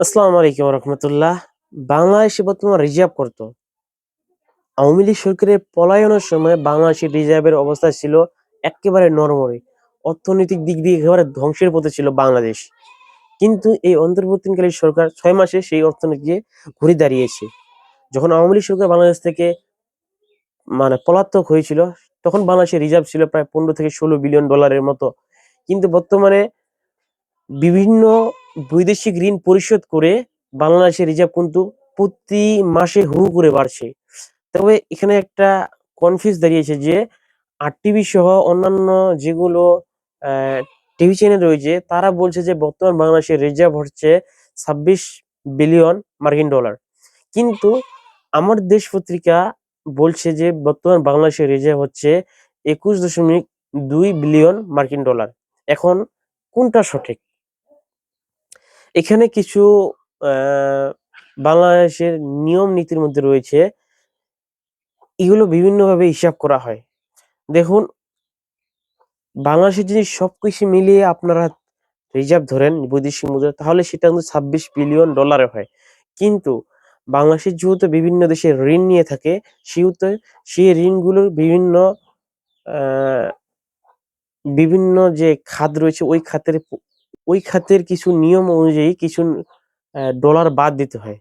আসসালামু আলাইকুম রহমতুল্লাহ। বাংলাদেশে বর্তমান রিজার্ভ করত। আওয়ামী লীগ সরকারের পলায়নের সময় বাংলাদেশের রিজার্ভের অবস্থা ছিল একেবারে নরমরে। অর্থনৈতিক দিক দিয়ে একেবারে ধ্বংসের পথে ছিল বাংলাদেশ। কিন্তু এই অন্তর্বর্তীকালীন সরকার ছয় মাসে সেই অর্থনীতিকে ঘুরে দাঁড়িয়েছে। যখন আওয়ামী লীগ সরকার বাংলাদেশ থেকে মানে পলাতক হয়েছিল, তখন বাংলাদেশের রিজার্ভ ছিল প্রায় পনেরো থেকে ষোলো বিলিয়ন ডলারের মতো। কিন্তু বর্তমানে বিভিন্ন বৈদেশিক ঋণ পরিশোধ করে বাংলাদেশের রিজার্ভ কিন্তু প্রতি মাসে হু করে বাড়ছে। তবে এখানে একটা কনফিউজ দাঁড়িয়েছে যে আর টিভি সহ অন্যান্য যেগুলো টিভি চ্যানেল রয়েছে, তারা বলছে যে বর্তমান বাংলাদেশের রিজার্ভ হচ্ছে ছাব্বিশ বিলিয়ন মার্কিন ডলার। কিন্তু আমার দেশ পত্রিকা বলছে যে বর্তমান বাংলাদেশের রিজার্ভ হচ্ছে একুশ দশমিক দুই বিলিয়ন মার্কিন ডলার। এখন কোনটা সঠিক? এখানে কিছু বাংলাদেশের নিয়ম নীতির মধ্যে রয়েছে। এগুলো বিভিন্নভাবে হিসাব করা হয়। দেখুন, বাংলাদেশের যদি সবকিছু মিলিয়ে আপনারা রিজার্ভ ধরেন বৈদেশিক মুদ্রা, তাহলে সেটা কিন্তু ছাব্বিশ বিলিয়ন ডলারে হয়। কিন্তু বাংলাদেশের যেহেতু বিভিন্ন দেশে ঋণ নিয়ে থাকে, সেহেতু সেই ঋণগুলোর বিভিন্ন বিভিন্ন যে খাত রয়েছে, ওই খাতের ওই খাতের কিছু নিয়ম অনুযায়ী কিছু ডলার বাদ দিতে হয়।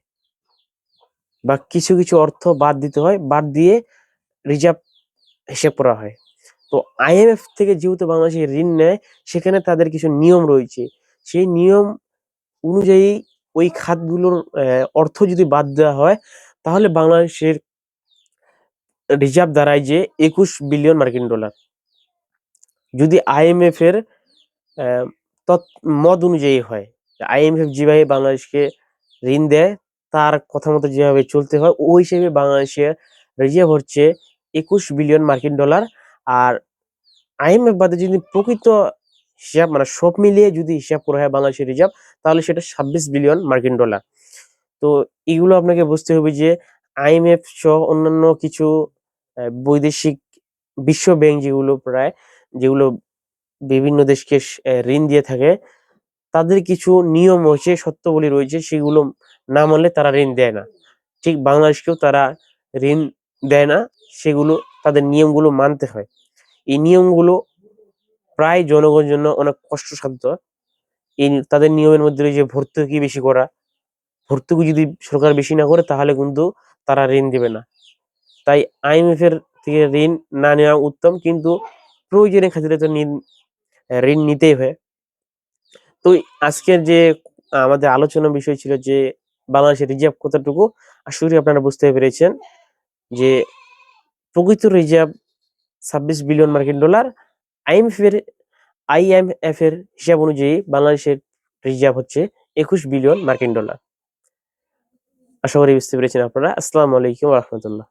বা কিছু কিছু অর্থ বাদ দিতে হয়, বাদ দিয়ে রিজার্ভ হিসেব করা হয়। তো আইএমএফ থেকে যেহেতু বাংলাদেশে ঋণ নেয়, সেখানে তাদের কিছু নিয়ম রয়েছে। সেই নিয়ম অনুযায়ী ওই খাতগুলোর অর্থ যদি বাদ দেওয়া হয়, তাহলে বাংলাদেশের রিজার্ভ দাঁড়ায় যে একুশ বিলিয়ন মার্কিন ডলার যদি আইএমএফ এর মত অনুযায়ী হয়। আইএমএফ যেভাবে বাংলাদেশকে ঋণ দেয়, তার কথা মতো যেভাবে চলতে হয়, ওই হিসেবে বাংলাদেশের রিজার্ভ হচ্ছে একুশ বিলিয়ন মার্কিন ডলার। আর আইএমএফ বাদে যদি প্রকৃত হিসাব মানে সব মিলিয়ে যদি হিসাব করা হয় বাংলাদেশের রিজার্ভ, তাহলে সেটা ছাব্বিশ বিলিয়ন মার্কিন ডলার। তো এগুলো আপনাকে বুঝতে হবে যে আইএমএফ সহ অন্যান্য কিছু বৈদেশিক বিশ্ব ব্যাংক যেগুলো প্রায়, যেগুলো বিভিন্ন দেশকে ঋণ দিয়ে থাকে। তাদের কিছু নিয়ম রয়েছে, সত্যবলী রয়েছে, সেগুলো না মানলে তারা ঋণ দেয় না। ঠিক বাংলাদেশকেও তারা ঋণ দেয় না, সেগুলো, তাদের নিয়মগুলো মানতে হয়। এই নিয়মগুলো প্রায় জনগণের জন্য অনেক কষ্টসাধ্য। এই তাদের নিয়মের মধ্যে রয়েছে ভর্তুকি বেশি করা। ভর্তুকি যদি সরকার বেশি না করে, তাহলে কিন্তু তারা ঋণ দেবে না। তাই আইএমএফ এর থেকে ঋণ না নেওয়া উত্তম, কিন্তু প্রয়োজনের ক্ষেত্রে তো ঋণ নিতেই হয়। তো আজকের যে, আমাদের আলোচনা বিষয় ছিল যে, বাংলাদেশের রিজার্ভ কতটুকু করি আপনারা বুঝতে পেরেছেন যে, প্রকৃত রিজার্ভ ছাব্বিশ বিলিয়ন মার্কিন ডলার আইএমএফ এর আইএমএফ এর হিসাব অনুযায়ী বাংলাদেশের রিজার্ভ হচ্ছে একুশ বিলিয়ন মার্কিন ডলার। আশা করি বুঝতে পেরেছেন আপনারা। আসসালামু আলাইকুম রহমতুল্লাহ।